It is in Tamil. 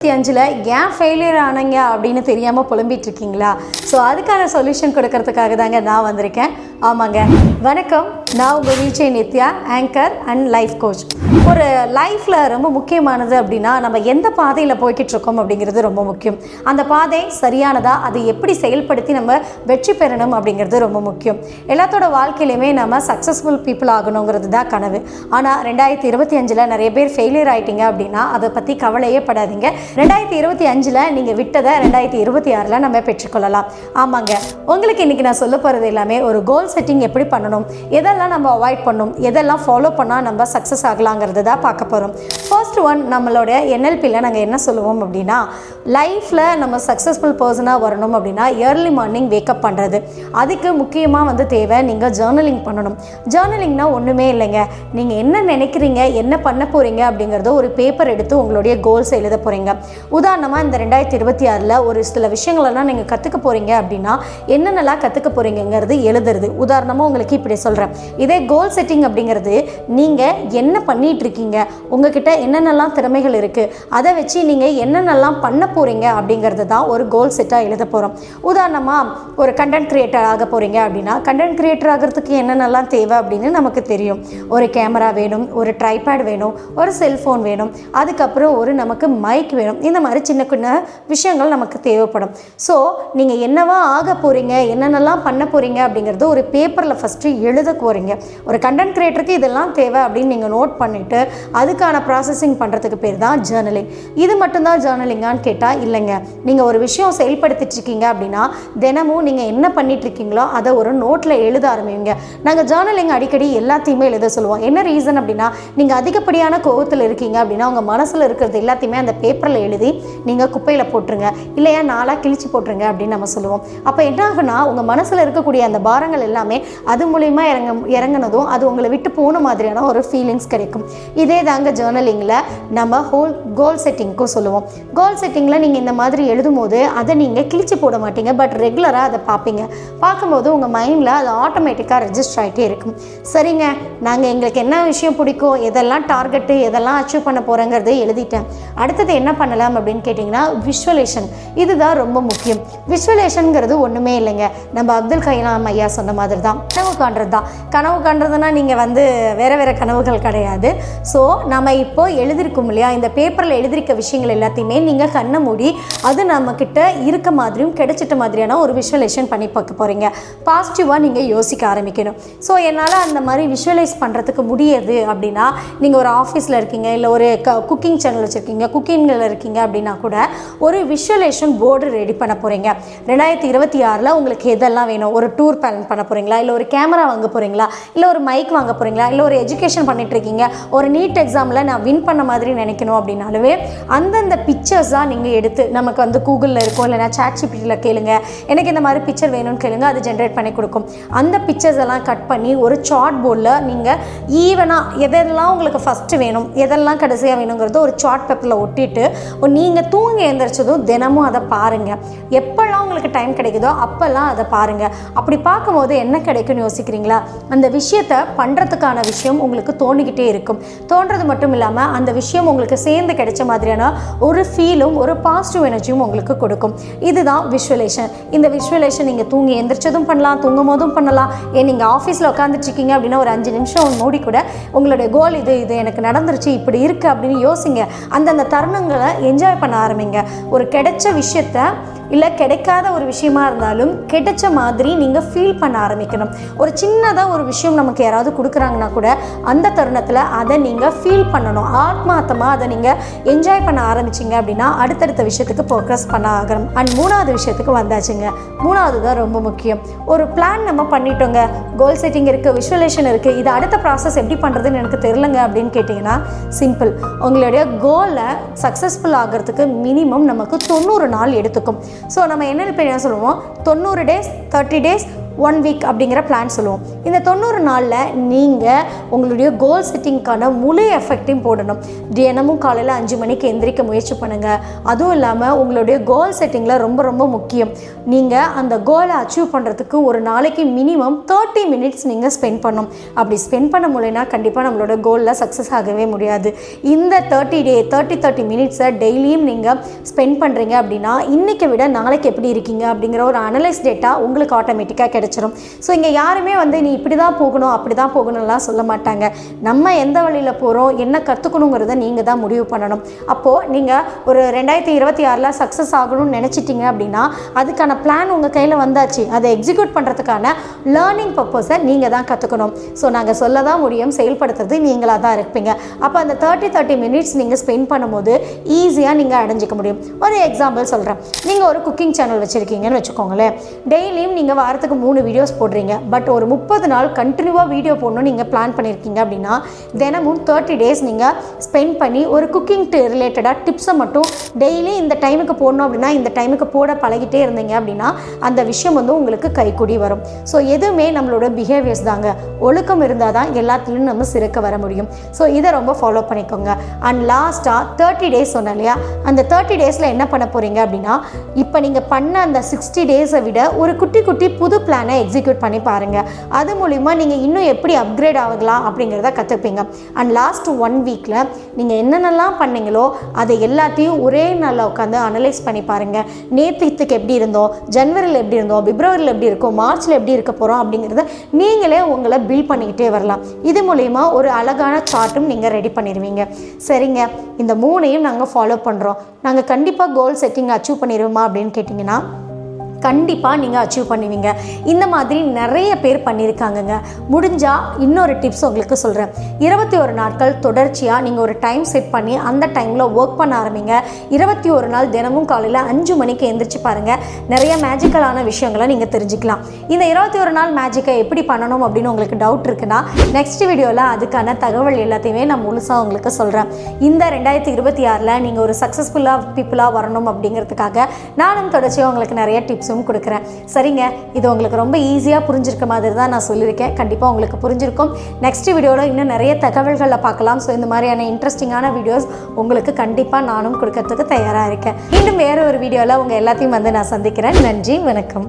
இருபத்தி அஞ்சில் ஏன் ஃபெயிலியர் ஆனங்க? அப்படின்னு தெரியாமல் புலம்பிட்டு இருக்கீங்களா? ஸோ அதுக்கான சொல்யூஷன் கொடுக்கறதுக்காக தாங்க நான் வந்திருக்கேன். ஆமாங்க. வணக்கம். நான் உங்கள் Vijay Nithya anchor and life coach ஒரு லைஃப்பில் ரொம்ப முக்கியமானது அப்படின்னா நம்ம எந்த பாதையில் போய்கிட்டு இருக்கோம் அப்படிங்கிறது ரொம்ப முக்கியம். அந்த பாதை சரியானதா? அதை எப்படி செயல்படுத்தி நம்ம வெற்றி பெறணும் அப்படிங்கிறது ரொம்ப முக்கியம். எல்லாத்தோட வாழ்க்கையிலையுமே நம்ம சக்ஸஸ்ஃபுல் பீப்புள் ஆகணுங்கிறது தான் கனவு. ஆனால் ரெண்டாயிரத்தி இருபத்தி அஞ்சில் நிறைய பேர் ஃபெயிலியர் ஆகிட்டீங்க அப்படின்னா அதை பற்றி கவலையே படாதீங்க. ரெண்டாயிரத்தி இருபத்தி அஞ்சில் நீங்கள் விட்டதை ரெண்டாயிரத்தி இருபத்தி ஆறில் நம்ம பெற்றுக்கொள்ளலாம். ஆமாங்க. உங்களுக்கு இன்றைக்கி நான் சொல்ல போகிறது எல்லாமே ஒரு கோல் செட்டிங் எப்படி பண்ணணும்? எதெல்லாம் நம்ம அவாய்ட் பண்ணணும் எதெல்லாம் ஃபாலோ பண்ணால் நம்ம சக்ஸஸ் ஆகலாங்கிறது தான் பார்க்க போகிறோம் ஃபர்ஸ்ட் ஒன் நம்மளோட என்எல்பியில் நாங்கள் என்ன சொல்லுவோம் அப்படின்னா லைஃப்பில் நம்ம சக்ஸஸ்ஃபுல் பர்சனாக வரணும் அப்படின்னா ஏர்லி மார்னிங் வேக்கப் பண்ணுறது அதுக்கு முக்கியமாக வந்து தேவை நீங்கள் ஜேர்னலிங் பண்ணணும். ஜேர்னலிங்னா ஒன்றுமே இல்லைங்க. நீங்கள் என்ன நினைக்கிறீங்க என்ன பண்ண போகிறீங்க அப்படிங்கிறத ஒரு பேப்பர் எடுத்து உங்களுடைய கோல்ஸ் எழுத போகிறீங்க உதாரணமாக இந்த ரெண்டாயிரத்தி இருபத்தி ஆறில் ஒரு சில விஷயங்களெல்லாம் நீங்கள் கற்றுக்க போகிறீங்க அப்படின்னா என்னென்னலாம் கற்றுக்க போகிறீங்கிறது எழுதுறது. உதாரணமாக உங்களுக்கு இப்படி சொல்கிறேன் இதே கோல் செட்டிங் அப்படிங்கிறது நீங்கள் என்ன பண்ணிட்டு இருக்கீங்க? உங்ககிட்ட என்னென்னலாம் திறமைகள் இருக்குது அதை வச்சு நீங்கள் என்னென்னலாம் பண்ண போகிறீங்க அப்படிங்கிறது தான் ஒரு கோல் செட்டாக எழுத போகிறோம் உதாரணமாக ஒரு கண்டென்ட் கிரியேட்டர் ஆக போகிறீங்க அப்படின்னா கண்டென்ட் கிரியேட்டர் ஆகிறதுக்கு என்னென்னலாம் தேவை அப்படின்னு நமக்கு தெரியும். ஒரு கேமரா வேணும் ஒரு ட்ரைபேட் வேணும் ஒரு செல்ஃபோன் வேணும். அதுக்கப்புறம் ஒரு நமக்கு மைக் வேணும். இந்த மாதிரி சின்ன சின்ன விஷயங்கள் நமக்கு தேவைப்படும். ஸோ நீங்கள் என்னவா ஆக போகிறீங்க என்னென்னலாம் பண்ண போகிறீங்க அப்படிங்கிறது ஒரு பேப்பரில் ஃபஸ்ட்டு எழுத போகிறீங்க ஒரு கண்டென்ட் கிரியேட்டருக்கு இதெல்லாம் தேவை அப்படின்னு நீங்கள் நோட் பண்ணிவிட்டு அதுக்கான ப்ராசஸிங் பண்ணுறதுக்கு பேர் தான் ஜேர்னலிங் இது மட்டும்தான் ஜேர்னலிங்கான்னு கேட்டால் இல்லைங்க. நீங்கள் ஒரு விஷயம் செயல்படுத்திட்டுருக்கீங்க அப்படின்னா தினமும் நீங்கள் என்ன பண்ணிட்டு இருக்கீங்களோ அதை ஒரு நோட்டில் எழுத ஆரம்பிங்க. நாங்கள் ஜேர்னலிங் அடிக்கடி எல்லாத்தையுமே எழுத சொல்லுவோம். என்ன ரீசன் அப்படின்னா நீங்கள் அதிகப்படியான கோபத்தில் இருக்கீங்க அப்படின்னா உங்கள் மனசில் இருக்கிறது எல்லாத்தையுமே அந்த பேப்பரில் எழுதி நீங்கள் குப்பையில் போட்டுருங்க. இல்லையா நாளாக கிழிச்சு போட்டுருங்க அப்படின்னு நம்ம சொல்லுவோம். அப்போ என்ன ஆகுனா உங்கள் மனசில் இருக்கக்கூடிய அந்த பாரங்கள் எல்லாம் எல்லாமே அது மூலிமா இறங்க இறங்குனதும் அது உங்களை விட்டு போன மாதிரியான ஒரு ஃபீலிங்ஸ் கிடைக்கும். இதே தாங்க ஜேர்னலிங்கில் நம்ம ஹோல் கோல் செட்டிங்க்கும் சொல்லுவோம். கோல் செட்டிங்கில் நீங்கள் இந்த மாதிரி எழுதும்போது அதை நீங்கள் கிழிச்சு போட மாட்டீங்க. பட் ரெகுலராக அதை பார்ப்பீங்க. பார்க்கும்போது உங்கள் மைண்டில் அது ஆட்டோமேட்டிக்காக ரெஜிஸ்டர் ஆகிட்டே இருக்கும். சரிங்க நாங்கள் எங்களுக்கு என்ன விஷயம் பிடிக்கும் எதெல்லாம் டார்கெட்டு எதெல்லாம் அச்சீவ் பண்ண போகிறேங்கிறத எழுதிட்டேன். அடுத்தது என்ன பண்ணலாம் அப்படின்னு கேட்டிங்கன்னா விஷுவலேஷன் இதுதான் ரொம்ப முக்கியம். விஷுவலேஷனுங்கிறது ஒன்றுமே இல்லைங்க. நம்ம அப்துல் கலாம் ஐயா சொன்ன மாதிரி தான் கனவு காண்றது தான் கனவு காண்றதுனா நீங்கள் வந்து வேறு வேறு கனவுகள் கிடையாது. ஸோ நம்ம இப்போ எழுதியிருக்கோம் இல்லையா? இந்த பேப்பரில் எழுதியிருக்க விஷயங்கள் எல்லாத்தையுமே நீங்கள் கண்ணை மூடி அது நம்மக்கிட்ட இருக்க மாதிரியும் கிடைச்சிட்ட மாதிரியான ஒரு விஷுவலேஷன் பண்ணி பார்க்க போகிறீங்க பாசிட்டிவாக நீங்கள் யோசிக்க ஆரம்பிக்கணும். ஸோ என்னால் அந்த மாதிரி விஷுவலைஸ் பண்ணுறதுக்கு முடியாது அப்படின்னா நீங்கள் ஒரு ஆஃபீஸில் இருக்கீங்க இல்லை ஒரு க குக்கிங் சேனல் வச்சுருக்கீங்க குக்கிங்கில் இருக்கீங்க அப்படின்னா கூட ஒரு விஷுவலேஷன் போர்டு ரெடி பண்ண போகிறீங்க ரெண்டாயிரத்தி இருபத்தி ஆறில் உங்களுக்கு எதெல்லாம் வேணும்? ஒரு டூர் பிளான் பண்ண போகிறீங்களா இல்லை ஒரு கேமரா வாங்க போகிறீங்களா இல்லை ஒரு மைக் வாங்க போகிறீங்களா இல்லை ஒரு எஜுகேஷன் பண்ணிட்டு இருக்கீங்க. ஒரு நீட் எக்ஸாமில் நான் வின் பண்ண மாதிரி நினைக்கணும் அப்படின்னாலுமே அந்தந்த பிக்சர்ஸ் தான் நீங்கள் எடுத்து நமக்கு வந்து கூகுளில் இருக்கும். இல்லைனா சாட் ஜிபிடியில் கேளுங்க. எனக்கு இந்த மாதிரி பிக்சர் வேணும்னு கேளுங்க. அது ஜென்ரேட் பண்ணி கொடுக்கும். அந்த பிக்சர்ஸ் எல்லாம் கட் பண்ணி ஒரு சார்ட் போர்டில் நீங்கள் ஈவனாக எதெல்லாம் உங்களுக்கு ஃபஸ்ட்டு வேணும் எதெல்லாம் கடைசியாக வேணுங்கிறத ஒரு சார்ட் பேப்பரில் ஒட்டிட்டு நீங்கள் தூங்கி எழுந்திரிச்சதும் தினமும் அதை பாருங்கள் எப்போல்லாம் உங்களுக்கு டைம் கிடைக்குதோ அப்போல்லாம் அதை பாருங்கள் அப்படி பார்க்கும்போது என்ன என்ன கிடைக்கும்னு யோசிக்கிறீங்களா? அந்த விஷயத்தை பண்ணுறதுக்கான விஷயம் உங்களுக்கு தோணிக்கிட்டே இருக்கும். தோன்றது மட்டும் இல்லாமல் அந்த விஷயம் உங்களுக்கு சேர்ந்து கிடைச்ச மாதிரியான ஒரு ஃபீலும் ஒரு பாசிட்டிவ் எனர்ஜியும் உங்களுக்கு கொடுக்கும். இதுதான் விஷுவலேஷன் இந்த விஷுவலேஷன் நீங்கள் தூங்கி எந்திரிச்சதும் பண்ணலாம் தூங்கும் போதும் பண்ணலாம். ஏன் நீங்கள் ஆஃபீஸில் உட்காந்துட்டு இருக்கீங்க அப்படின்னா ஒரு அஞ்சு நிமிஷம் மூடி கூட உங்களுடைய கோல் இது இது எனக்கு நடந்துருச்சு இப்படி இருக்குது அப்படின்னு யோசிங்க. அந்தந்த தருணங்களை என்ஜாய் பண்ண ஆரம்பிங்க. ஒரு கிடைச்ச விஷயத்த இல்லை கிடைக்காத ஒரு விஷயமா இருந்தாலும் கிடைச்ச மாதிரி நீங்கள் ஃபீல் பண்ண ஆரம்பிக்கணும். ஒரு சின்னதாக ஒரு விஷயம் நமக்கு யாராவது கொடுக்குறாங்கன்னா கூட அந்த தருணத்தில் அதை நீங்கள் ஃபீல் பண்ணணும். ஆத்மார்த்தமாக அதை நீங்கள் என்ஜாய் பண்ண ஆரம்பிச்சிங்க அப்படின்னா அடுத்தடுத்த விஷயத்துக்கு ஃபோக்கஸ் பண்ண ஆகணும். அண்ட் மூணாவது விஷயத்துக்கு வந்தாச்சுங்க. மூணாவது தான் ரொம்ப முக்கியம். ஒரு பிளான் நம்ம பண்ணிட்டோங்க. கோல் செட்டிங் இருக்குது விஷுவலேஷன் இருக்குது இது அடுத்த ப்ராசஸ் எப்படி பண்ணுறதுன்னு எனக்கு தெரிலங்க அப்படின்னு கேட்டிங்கன்னா சிம்பிள் உங்களுடைய கோலை சக்ஸஸ்ஃபுல் ஆகிறதுக்கு மினிமம் நமக்கு தொண்ணூறு நாள் எடுத்துக்கும். ஸோ நம்ம என்ன என்ன சொல்லுவோம்? தொண்ணூறு days thirty days one week அப்படிங்கிற பிளான் சொல்லுவோம். இந்த தொண்ணூறு நாளில் நீங்கள் உங்களுடைய கோல் செட்டிங்க்கான முழு எஃபெக்டையும் போடணும். தினமும் காலையில் அஞ்சு மணிக்கு எந்திரிக்க முயற்சி பண்ணுங்கள் அதுவும் இல்லாமல் உங்களுடைய கோல் செட்டிங்கில் ரொம்ப ரொம்ப முக்கியம். நீங்கள் அந்த கோலை அச்சீவ் பண்ணுறதுக்கு ஒரு நாளைக்கு மினிமம் தேர்ட்டி மினிட்ஸ் நீங்கள் ஸ்பெண்ட் பண்ணணும். அப்படி ஸ்பெண்ட் பண்ண முடியலனா கண்டிப்பாக நம்மளோட கோலில் சக்ஸஸ் ஆகவே முடியாது. இந்த தேர்ட்டி டே தேர்ட்டி தேர்ட்டி மினிட்ஸை டெய்லியும் நீங்கள் ஸ்பெண்ட் பண்ணுறீங்க அப்படின்னா இன்றைக்கை விட நாளைக்கு எப்படி இருக்கீங்க அப்படிங்கிற ஒரு அனலைஸ் டேட்டா உங்களுக்கு ஆட்டோமேட்டிக்காக கிடைக்கும் கிடச்சிரும் ஸோ இங்கே யாருமே வந்து நீ இப்படி தான் போகணும் அப்படி தான் போகணும்லாம் சொல்ல மாட்டாங்க. நம்ம எந்த வழியில் போகிறோம் என்ன கற்றுக்கணுங்கிறத நீங்கள் தான் முடிவு பண்ணணும். அப்போது நீங்கள் ஒரு ரெண்டாயிரத்தி இருபத்தி ஆறில் சக்ஸஸ் ஆகணும்னு நினச்சிட்டிங்க அப்படின்னா அதுக்கான பிளான் உங்கள் கையில் வந்தாச்சு. அதை எக்ஸிக்யூட் பண்ணுறதுக்கான லேர்னிங் பர்பஸை நீங்கள் தான் கற்றுக்கணும் ஸோ நாங்கள் சொல்ல தான் முடியும் செயல்படுத்துறது நீங்களாக தான் இருப்பீங்க. அப்போ அந்த தேர்ட்டி தேர்ட்டி மினிட்ஸ் நீங்கள் ஸ்பெண்ட் பண்ணும்போது ஈஸியாக நீங்கள் அடைஞ்சிக்க முடியும். ஒரு எக்ஸாம்பிள் சொல்கிறேன் நீங்கள் ஒரு குக்கிங் சேனல் வச்சுருக்கீங்கன்னு வச்சுக்கோங்களேன். டெய்லியும் நீங்கள் வாரத்துக்கு மூணு வீடியோஸ் போடுறீங்க. பட் ஒரு முப்பது நாள் கண்டினியூவாக வீடியோ போடணும்னு நீங்கள் பிளான் பண்ணியிருக்கீங்க அப்படின்னா தினமும் தேர்ட்டி டேஸ் நீங்கள் ஸ்பெண்ட் பண்ணி ஒரு குக்கிங் ரிலேட்டடாக டிப்ஸை மட்டும் டெய்லி இந்த டைமுக்கு போடணும் அப்படின்னா இந்த டைமுக்கு போட பழகிட்டே இருந்தீங்க அப்படின்னா அந்த விஷயம் வந்து உங்களுக்கு கைக்கூடி வரும். ஸோ எதுவுமே நம்மளோட பிஹேவியர்ஸ் தாங்க. ஒழுக்கம் இருந்தால் தான் எல்லாத்துலேயும் நம்ம சிறக்க வர முடியும். ஸோ இதை ரொம்ப ஃபாலோ பண்ணிக்கோங்க. அண்ட் லாஸ்ட்டாக தேர்ட்டி டேஸ் சொன்னேன் இல்லையா? அந்த தேர்ட்டி டேஸில் என்ன பண்ண போகிறீங்க அப்படின்னா இப்போ நீங்கள் பண்ண அந்த சிக்ஸ்டி டேஸை விட ஒரு குட்டி குட்டி புது பிளான் எக்ஸிக்யூட் பண்ணி பாருங்கள் அது மூலிமா நீங்கள் இன்னும் எப்படி அப்கிரேட் ஆகலாம் அப்படிங்கிறத கற்றுப்பீங்க அண்ட் லாஸ்ட் ஒன் வீக்கில் நீங்கள் என்னென்னலாம் பண்ணீங்களோ அதை எல்லாத்தையும் ஒரே நாளில் உட்காந்து அனலைஸ் பண்ணி பாருங்கள் நேற்றுக்கு எப்படி இருந்தோம்? ஜனவரியில் எப்படி இருந்தோம்? பிப்ரவரியில் எப்படி இருக்கும்? மார்ச்சில் எப்படி இருக்க போகிறோம் அப்படிங்கிறத நீங்களே உங்களை பில் பண்ணிக்கிட்டே வரலாம். இது மூலிமா ஒரு அழகான சார்ட்டும் நீங்கள் ரெடி பண்ணிடுவீங்க சரிங்க. இந்த மூணையும் நாங்கள் ஃபாலோ பண்ணுறோம் நாங்கள் கண்டிப்பாக கோல் செட்டிங் அச்சீவ் பண்ணிடுவோமா அப்படின்னு கேட்டிங்கன்னா கண்டிப்பாக நீங்கள் அச்சீவ் பண்ணுவீங்க. இந்த மாதிரி நிறைய பேர் பண்ணியிருக்காங்கங்க முடிஞ்சால் இன்னொரு டிப்ஸ் உங்களுக்கு சொல்கிறேன் இருபத்தி ஒரு நாட்கள் தொடர்ச்சியாக நீங்கள் ஒரு டைம் செட் பண்ணி அந்த டைமில் ஒர்க் பண்ண ஆரம்பிங்க. இருபத்தி ஒரு நாள் தினமும் காலையில் அஞ்சு மணிக்கு எந்திரிச்சு பாருங்கள் நிறைய மேஜிக்கலான விஷயங்களை நீங்கள் தெரிஞ்சுக்கலாம். இந்த இருபத்தி ஒரு நாள் மேஜிக்கை எப்படி பண்ணணும் அப்படின்னு உங்களுக்கு டவுட் இருக்குன்னா நெக்ஸ்ட் வீடியோவில் அதுக்கான தகவல் எல்லாத்தையுமே நான் முழுசாக உங்களுக்கு சொல்கிறேன் இந்த ரெண்டாயிரத்தி இருபத்தி ஆறில் நீங்கள் ஒரு சக்ஸஸ்ஃபுல்லாக பீப்புளாக வரணும் அப்படிங்கிறதுக்காக நானும் தொடர்ச்சியாக உங்களுக்கு நிறைய டிப்ஸ் டிப்ஸும் கொடுக்குறேன். சரிங்க இது உங்களுக்கு ரொம்ப ஈஸியாக புரிஞ்சிருக்க மாதிரி தான் நான் சொல்லியிருக்கேன். கண்டிப்பாக உங்களுக்கு புரிஞ்சிருக்கும். நெக்ஸ்ட் வீடியோவில் இன்னும் நிறைய தகவல்களை பார்க்கலாம். ஸோ இந்த மாதிரியான இன்ட்ரெஸ்டிங்கான வீடியோஸ் உங்களுக்கு கண்டிப்பாக நானும் கொடுக்கறதுக்கு தயாராக இருக்கேன். இன்னும் வேறு ஒரு வீடியோவில் உங்கள் எல்லாத்தையும் வந்து நான் சந்திக்கிறேன். நன்றி வணக்கம்.